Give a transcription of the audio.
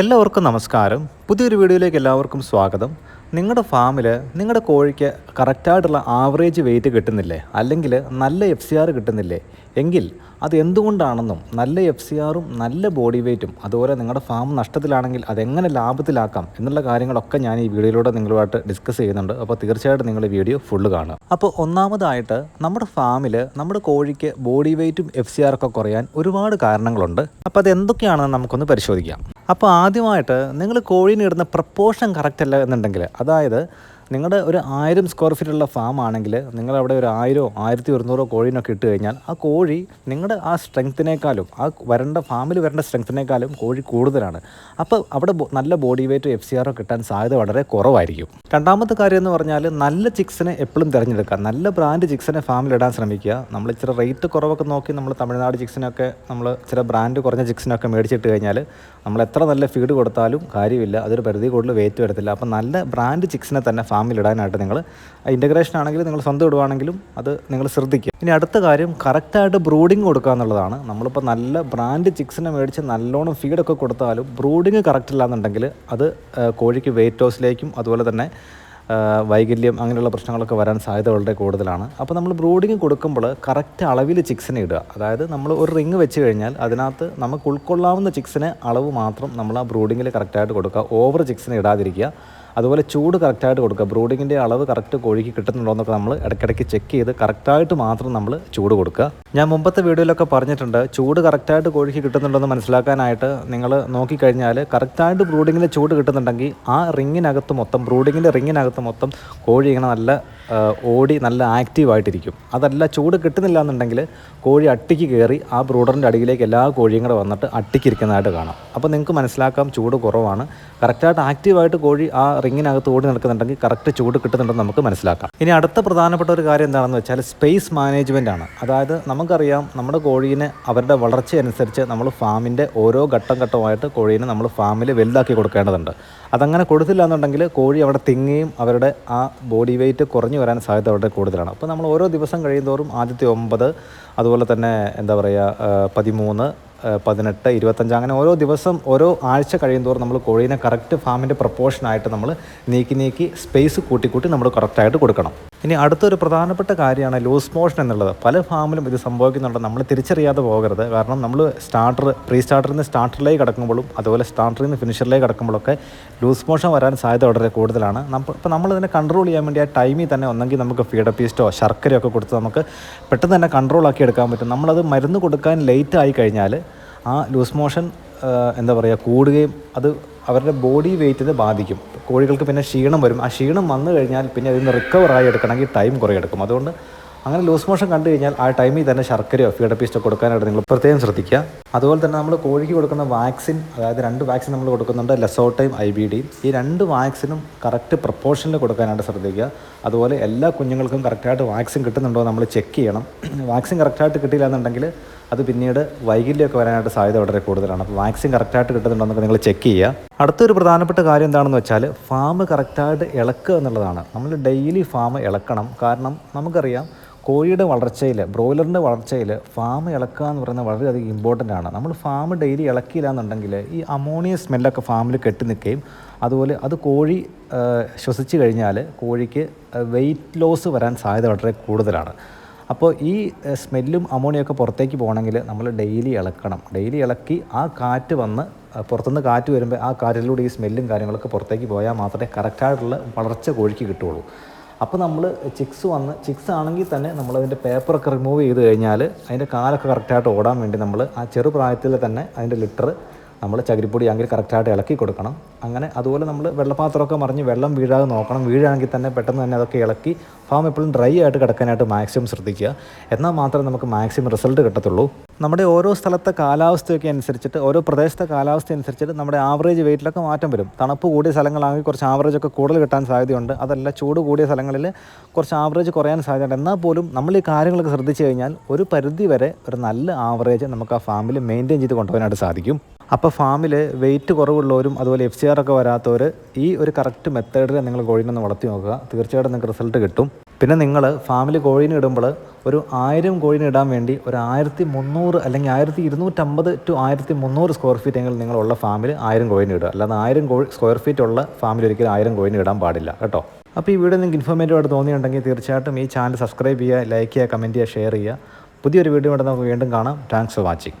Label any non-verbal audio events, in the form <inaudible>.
എല്ലാവർക്കും നമസ്കാരം. പുതിയൊരു വീഡിയോയിലേക്ക് എല്ലാവർക്കും സ്വാഗതം. നിങ്ങളുടെ ഫാമിൽ നിങ്ങളുടെ കോഴിക്ക് കറക്റ്റായിട്ടുള്ള ആവറേജ് വെയിറ്റ് കിട്ടുന്നില്ലേ? അല്ലെങ്കിൽ നല്ല എഫ് സി ആർ കിട്ടുന്നില്ലേ? എങ്കിൽ അത് എന്തുകൊണ്ടാണെന്നും നല്ല എഫ് സി ആറും നല്ല ബോഡി വെയ്റ്റും അതുപോലെ നിങ്ങളുടെ ഫാം നഷ്ടത്തിലാണെങ്കിൽ അതെങ്ങനെ ലാഭത്തിലാക്കാം എന്നുള്ള കാര്യങ്ങളൊക്കെ ഞാൻ ഈ വീഡിയോയിലൂടെ നിങ്ങളുമായിട്ട് ഡിസ്കസ് ചെയ്യുന്നുണ്ട്. അപ്പോൾ തീർച്ചയായിട്ടും നിങ്ങൾ വീഡിയോ ഫുള്ള് കാണുക. അപ്പോൾ ഒന്നാമതായിട്ട് നമ്മുടെ ഫാമിൽ നമ്മുടെ കോഴിക്ക് ബോഡി വെയ്റ്റും എഫ് സി ആറൊക്കെ കുറയാൻ ഒരുപാട് കാരണങ്ങളുണ്ട്. അപ്പോൾ അത് എന്തൊക്കെയാണെന്ന് നമുക്കൊന്ന് പരിശോധിക്കാം. അപ്പോൾ ആദ്യമായിട്ട് നിങ്ങൾ കോഴീനിടുന്ന പ്രപ്പോഷൻ കറക്റ്റ് അല്ല എന്നുണ്ടെങ്കിൽ അതായത് നിങ്ങളുടെ ഒരു ആയിരം സ്ക്വയർ ഫീറ്റുള്ള ഫാം ആണെങ്കിൽ നിങ്ങളവിടെ ഒരു ആയിരോ ആയിരത്തി ഒരുന്നൂറോ കോഴീനൊക്കെ ഇട്ട് കഴിഞ്ഞാൽ ആ കോഴി നിങ്ങളുടെ ആ സ്ട്രെങ്ത്തിനേക്കാളും ആ വരേണ്ട ഫാമിൽ വരേണ്ട സ്ട്രെങ്ത്തിനേക്കാളും കോഴി കൂടുതലാണ്. അപ്പോൾ അവിടെ നല്ല ബോഡി വെയ്റ്റ് എഫ് സി ആറോ കിട്ടാൻ സാധ്യത വളരെ കുറവായിരിക്കും. രണ്ടാമത്തെ കാര്യം എന്ന് പറഞ്ഞാൽ നല്ല ചിക്സിനെ എപ്പോഴും തിരഞ്ഞെടുക്കുക. നല്ല ബ്രാൻഡ് ചിക്സിനെ ഫാമിൽ ഇടാൻ ശ്രമിക്കുക. നമ്മൾ ഇച്ചിരി റേറ്റ് കുറവൊക്കെ നോക്കി നമ്മൾ തമിഴ്നാട് ചിക്സിനൊക്കെ നമ്മൾ ചില ബ്രാൻഡ് കുറഞ്ഞ ചിക്സിനൊക്കെ മേടിച്ചിട്ട് കഴിഞ്ഞാൽ നമ്മൾ എത്ര നല്ല ഫീഡ് കൊടുത്താലും കാര്യമില്ല. അതൊരു പരിധി കൂടുതൽ വെയിറ്റ് വരത്തില്ല. അപ്പോൾ നല്ല ബ്രാൻഡ് ചിക്സിനെ തന്നെ ഫാമിൽ ഇടാനായിട്ട് നിങ്ങൾ ഇന്റഗ്രേഷൻ ആണെങ്കിലും നിങ്ങൾ സ്വന്തം ഇടുവാണെങ്കിലും അത് നിങ്ങൾ ശ്രദ്ധിക്കുക. ഇനി അടുത്ത കാര്യം കറക്റ്റായിട്ട് ബ്രൂഡിങ് കൊടുക്കുക എന്നുള്ളതാണ്. നമ്മളിപ്പോൾ നല്ല ബ്രാൻഡ് ചിക്സിനെ മേടിച്ച് നല്ലോണം ഫീഡൊക്കെ കൊടുത്താലും ബ്രൂഡിങ് കറക്റ്റ് ഇല്ല എന്നുണ്ടെങ്കിൽ അത് കോഴിക്ക് വെയിറ്റ് ലോസിലേക്കും അതുപോലെ തന്നെ വൈകല്യം അങ്ങനെയുള്ള പ്രശ്നങ്ങളൊക്കെ വരാൻ സാധ്യത വളരെ കൂടുതലാണ്. അപ്പോൾ നമ്മൾ ബ്രൂഡിങ് കൊടുക്കുമ്പോൾ കറക്റ്റ് അളവിൽ ചിക്സിനെ ഇടുക. അതായത് നമ്മൾ ഒരു റിങ് വെച്ച് കഴിഞ്ഞാൽ അതിനകത്ത് നമുക്ക് ഉൾക്കൊള്ളാവുന്ന ചിക്സിന് അളവ് മാത്രം നമ്മൾ ആ ബ്രൂഡിങ്ങിൽ കറക്റ്റായിട്ട് കൊടുക്കുക. ഓവർ ചിക്സിനെ ഇടാതിരിക്കുക. അതുപോലെ ചൂട് കറക്റ്റായിട്ട് കൊടുക്കുക. ബ്രൂഡിങ്ങിന്റെ അളവ് കറക്റ്റ് കോഴിക്ക് കിട്ടുന്നുണ്ടോ എന്നൊക്കെ നമ്മൾ ഇടയ്ക്കിടയ്ക്ക് ചെക്ക് ചെയ്ത് കറക്റ്റായിട്ട് മാത്രം നമ്മൾ ചൂട് കൊടുക്കുക. ഞാൻ മുമ്പത്തെ വീഡിയോയിലൊക്കെ പറഞ്ഞിട്ടുണ്ട് ചൂട് കറക്റ്റായിട്ട് കോഴിക്ക് കിട്ടുന്നുണ്ടോ എന്ന് മനസ്സിലാക്കാനായിട്ട് നിങ്ങൾ നോക്കിക്കഴിഞ്ഞാൽ കറക്റ്റായിട്ട് ബ്രൂഡിങ്ങിൽ ചൂട് കിട്ടുന്നുണ്ടെങ്കിൽ ആ റിങ്ങിനകത്ത് മൊത്തം ബ്രൂഡിങ്ങിന്റെ റിങ്ങിനകത്ത് മൊത്തം കോഴി ഇങ്ങനെ നല്ല ഓടി നല്ല ആക്റ്റീവായിട്ടിരിക്കും അതല്ല ചൂട് കിട്ടുന്നില്ല എന്നുണ്ടെങ്കിൽ കോഴി അട്ടിക്ക് കയറി ആ ബ്രൂഡറിന്റെ അടിയിലേക്ക് എല്ലാ കോഴിയും കൂടെ വന്നിട്ട് അട്ടിക്കിരിക്കുന്നതായിട്ട് കാണാം. അപ്പോൾ നിങ്ങൾക്ക് മനസ്സിലാക്കാം ചൂട് കുറവാണ്. കറക്റ്റായിട്ട് ആക്റ്റീവായിട്ട് കോഴി ആ റിങ്ങിനകത്ത് ഓടി നടക്കുന്നുണ്ടെങ്കിൽ കറക്റ്റ് ചൂട് കിട്ടുന്നുണ്ടെന്ന് നമുക്ക് മനസ്സിലാക്കാം. ഇനി അടുത്ത പ്രധാനപ്പെട്ട ഒരു കാര്യം എന്താണെന്ന് വെച്ചാൽ സ്പേസ് മാനേജ്മെന്റ് ആണ്. അതായത് നമുക്കറിയാം നമ്മുടെ കോഴീനെ അവരുടെ വളർച്ച അനുസരിച്ച് നമ്മൾ ഫാമിന്റെ ഓരോ ഘട്ടം ഘട്ടമായിട്ട് കോഴീനെ നമ്മൾ ഫാമിൽ വലുതാക്കി കൊടുക്കേണ്ടതുണ്ട്. അതങ്ങനെ കൊടുത്തില്ല എന്നുണ്ടെങ്കിൽ കോഴി അവിടെ തിങ്ങുകയും അവരുടെ ആ ബോഡി വെയിറ്റ് കുറഞ്ഞു വരാൻ സാധ്യത വളരെ കൂടുതലാണ്. അപ്പോൾ നമ്മൾ ഓരോ ദിവസം കഴിയുന്തോറും ആദ്യത്തെ ഒമ്പത് അതുപോലെ തന്നെ എന്താ പറയുക പതിമൂന്ന് പതിനെട്ട് ഇരുപത്തഞ്ച് അങ്ങനെ ഓരോ ദിവസം ഓരോ ആഴ്ച കഴിയുന്തോറും നമ്മൾ കോഴീനെ കറക്റ്റ് ഫാമിന്റെ പ്രപ്പോർഷനായിട്ട് നമ്മൾ നീക്കി നീക്കി സ്പേസ് കൂട്ടി കൂട്ടി നമ്മൾ കറക്റ്റായിട്ട് കൊടുക്കണം. ഇനി അടുത്തൊരു പ്രധാനപ്പെട്ട കാര്യമാണ് ലൂസ് മോഷൻ എന്നുള്ളത്. പല ഫാമിലും ഇത് സംഭവിക്കുന്നുണ്ട്. നമ്മൾ തിരിച്ചറിയാതെ പോകരുത്. കാരണം നമ്മൾ സ്റ്റാർട്ടർ പ്രീ സ്റ്റാർട്ടറിൽ നിന്ന് സ്റ്റാർട്ടറിലേക്ക് കിടക്കുമ്പോഴും അതുപോലെ സ്റ്റാർട്ടറിൽ നിന്ന് ഫിനിഷറിലേക്ക് കിടക്കുമ്പോഴൊക്കെ ലൂസ് മോഷൻ വരാൻ സാധ്യത വളരെ കൂടുതലാണ്. നമ്മൾ ഇപ്പോൾ നമ്മളിതിനെ കൺട്രോൾ ചെയ്യാൻ വേണ്ടി ആ ടൈമിൽ തന്നെ ഒന്നെങ്കിൽ നമുക്ക് ഫീഡ് പീസ്റ്റോ ശർക്കരയൊക്കെ കൊടുത്ത് നമുക്ക് പെട്ടെന്ന് തന്നെ കൺട്രോൾ ആക്കി എടുക്കാൻ പറ്റും. നമ്മളത് മരുന്ന് കൊടുക്കാൻ ലേറ്റ് ആയി കഴിഞ്ഞാൽ ആ ലൂസ് മോഷൻ എന്താ പറയുക കൂടുകയും അത് അവരുടെ ബോഡി വെയ്റ്റിനെ ബാധിക്കും. കോഴികൾക്ക് പിന്നെ ക്ഷീണം വരും. ആ ക്ഷീണം വന്നു കഴിഞ്ഞാൽ പിന്നെ അതിൽ നിന്ന് റിക്കവർ ആയി എടുക്കണമെങ്കിൽ ടൈം കുറേ എടുക്കും. അതുകൊണ്ട് അങ്ങനെ ലൂസ് മോഷൻ കണ്ടു കഴിഞ്ഞാൽ ആ ടൈമിൽ തന്നെ ശർക്കരയോ ഫീഡപ്പിസ്റ്റോ കൊടുക്കാനായിട്ട് നിങ്ങൾ പ്രത്യേകം ശ്രദ്ധിക്കുക. അതുപോലെ തന്നെ നമ്മൾ കോഴിക്ക് കൊടുക്കുന്ന വാക്സിൻ അതായത് രണ്ട് വാക്സിൻ നമ്മൾ കൊടുക്കുന്നുണ്ട് ലെസോട്ടയും ഐ ബി ഡിയും ഈ രണ്ട് വാക്സിനും കറക്റ്റ് പ്രപ്പോർഷനിൽ കൊടുക്കാനായിട്ട് ശ്രദ്ധിക്കുക. അതുപോലെ എല്ലാ കുഞ്ഞുങ്ങൾക്കും കറക്റ്റായിട്ട് വാക്സിൻ കിട്ടുന്നുണ്ടോ നമ്മൾ ചെക്ക് ചെയ്യണം. <clears throat> വാക്സിൻ കറക്റ്റായിട്ട് കിട്ടിയില്ല എന്നുണ്ടെങ്കിൽ അത് പിന്നീട് വൈകല്യമൊക്കെ വരാനായിട്ട് സാധ്യത വളരെ കൂടുതലാണ്. അപ്പോൾ വാക്സിൻ കറക്റ്റായിട്ട് കിട്ടുന്നുണ്ടോ നിങ്ങൾ ചെക്ക് ചെയ്യുക. അടുത്തൊരു പ്രധാനപ്പെട്ട കാര്യം എന്താണെന്ന് വെച്ചാൽ ഫാം കറക്റ്റായിട്ട് ഇളക്കുക എന്നുള്ളതാണ്. നമ്മൾ ഡെയിലി ഫാം ഇളക്കണം. കാരണം നമുക്കറിയാം കോഴിയുടെ വളർച്ചയിൽ ബ്രോയിലറിന്റെ വളർച്ചയിൽ ഫാം ഇളക്കുക എന്ന് പറയുന്നത് വളരെയധികം ഇമ്പോർട്ടന്റ് ആണ്. നമ്മൾ ഫാം ഡെയിലി ഇളക്കിയില്ല എന്നുണ്ടെങ്കിൽ ഈ അമോണിയ സ്മെല്ലൊക്കെ ഫാമിൽ കെട്ടി നിൽക്കുകയും അതുപോലെ അത് കോഴി ശ്വസിച്ച് കഴിഞ്ഞാൽ കോഴിക്ക് വെയിറ്റ് ലോസ് വരാൻ സാധ്യത വളരെ കൂടുതലാണ്. അപ്പോൾ ഈ സ്മെല്ലും അമോണിയൊക്കെ പുറത്തേക്ക് പോകണമെങ്കിൽ നമ്മൾ ഡെയിലി ഇളക്കണം. ഡെയിലി ഇളക്കി ആ കാറ്റ് വന്ന് പുറത്തുനിന്ന് കാറ്റ് വരുമ്പോൾ ആ കാറ്റിലൂടെ ഈ സ്മെല്ലും കാര്യങ്ങളൊക്കെ പുറത്തേക്ക് പോയാൽ മാത്രമേ കറക്റ്റായിട്ടുള്ള വളർച്ച കോഴിക്ക് കിട്ടുള്ളൂ അപ്പോൾ നമ്മൾ ചിക്സ് വന്ന് ചിക്സ് ആണെങ്കിൽ തന്നെ നമ്മൾ നമ്മളതിന്റെ പേപ്പറൊക്കെ റിമൂവ് ചെയ്ത് കഴിഞ്ഞാൽ അതിന്റെ കാലൊക്കെ കറക്റ്റായിട്ട് ഓടാൻ വേണ്ടി നമ്മൾ ആ ചെറുപ്രായത്തിൽ തന്നെ അതിന്റെ ലിറ്റർ നമ്മൾ ചകിരിപ്പൊടി ആണെങ്കിൽ കറക്റ്റായിട്ട് ഇളക്കി കൊടുക്കണം. അങ്ങനെ അതുപോലെ നമ്മൾ വെള്ളപ്പാത്രമൊക്കെ മറിഞ്ഞ് വെള്ളം വീഴാതെ നോക്കണം. വീഴാണെങ്കിൽ തന്നെ പെട്ടെന്ന് തന്നെ അതൊക്കെ ഇളക്കി ഫാം എപ്പോഴും ഡ്രൈ ആയിട്ട് കിടക്കാനായിട്ട് മാക്സിമം ശ്രദ്ധിക്കുക. എന്നാൽ മാത്രമേ നമുക്ക് മാക്സിമം റിസൾട്ട് കിട്ടത്തുള്ളൂ. നമ്മുടെ ഓരോ സ്ഥലത്തെ കാലാവസ്ഥയൊക്കെ അനുസരിച്ചിട്ട് ഓരോ പ്രദേശത്തെ കാലാവസ്ഥ അനുസരിച്ചിട്ട് നമ്മുടെ ആവറേജ് വെയിറ്റിലൊക്കെ മാറ്റം വരും. തണുപ്പ് കൂടിയ സ്ഥലങ്ങളാണെങ്കിൽ കുറച്ച് ആവറേജ് ഒക്കെ കൂടുതൽ കിട്ടാൻ സാധ്യതയുണ്ട്. അതല്ല ചൂട് കൂടിയ സ്ഥലങ്ങളിൽ കുറച്ച് ആവറേജ് കുറയാൻ സാധ്യതയുണ്ട്. എന്നാൽ പോലും നമ്മൾ ഈ കാര്യങ്ങളൊക്കെ ശ്രദ്ധിച്ചു കഴിഞ്ഞാൽ ഒരു പരിധി വരെ ഒരു നല്ല ആവറേജ് നമുക്ക് ആ ഫാമിൽ മെയിന്റെയിൻ ചെയ്ത് കൊണ്ടുപോകാനായിട്ട് സാധിക്കും. അപ്പോൾ ഫാമിൽ വെയിറ്റ് കുറവുള്ളവരും അതുപോലെ എഫ് സി ആർ ഒക്കെ വരാത്തവർ ഈ ഒരു കറക്റ്റ് മെത്തേഡിൽ നിങ്ങൾ കോഴിനെ വളർത്തി നോക്കുക. തീർച്ചയായിട്ടും നിങ്ങൾക്ക് റിസൾട്ട് കിട്ടും. പിന്നെ നിങ്ങൾ ഫാമിൽ കോഴീനെ ഇടുമ്പോൾ ഒരു ആയിരം കോഴീനെ ഇടാൻ വേണ്ടി ഒരു ആയിരത്തി മുന്നൂറ് അല്ലെങ്കിൽ ആയിരത്തി ഇരുന്നൂറ്റമ്പത് ടു ആയിരത്തി മുന്നൂറ് സ്ക്വയർ ഫീറ്റ് എങ്കിലും നിങ്ങളുള്ള ഫാമിൽ ആയിരം കോഴീനെ ഇടുക. അല്ലാതെ ആയിരം കോഴി സ്ക്വയർ ഫീറ്റ് ഉള്ള ഫാമിൽ ഒരിക്കലും ആയിരം കോഴീനെ ഇടാൻ പാടില്ല. കേട്ടോ? അപ്പോൾ ഈ വീഡിയോ നിങ്ങൾക്ക് ഇൻഫോർമേറ്റീവ് ആയിട്ട് തോന്നിയിട്ടുണ്ടെങ്കിൽ തീർച്ചയായിട്ടും ഈ ചാനൽ സബ്സ്ക്രൈബ് ചെയ്യുക ലൈക്ക് ചെയ്യുക കമന്റ് ചെയ്യുക ഷെയർ ചെയ്യുക. പുതിയൊരു വീഡിയോ ഇവിടെ നമുക്ക് വീണ്ടും കാണാം. Thanks for watching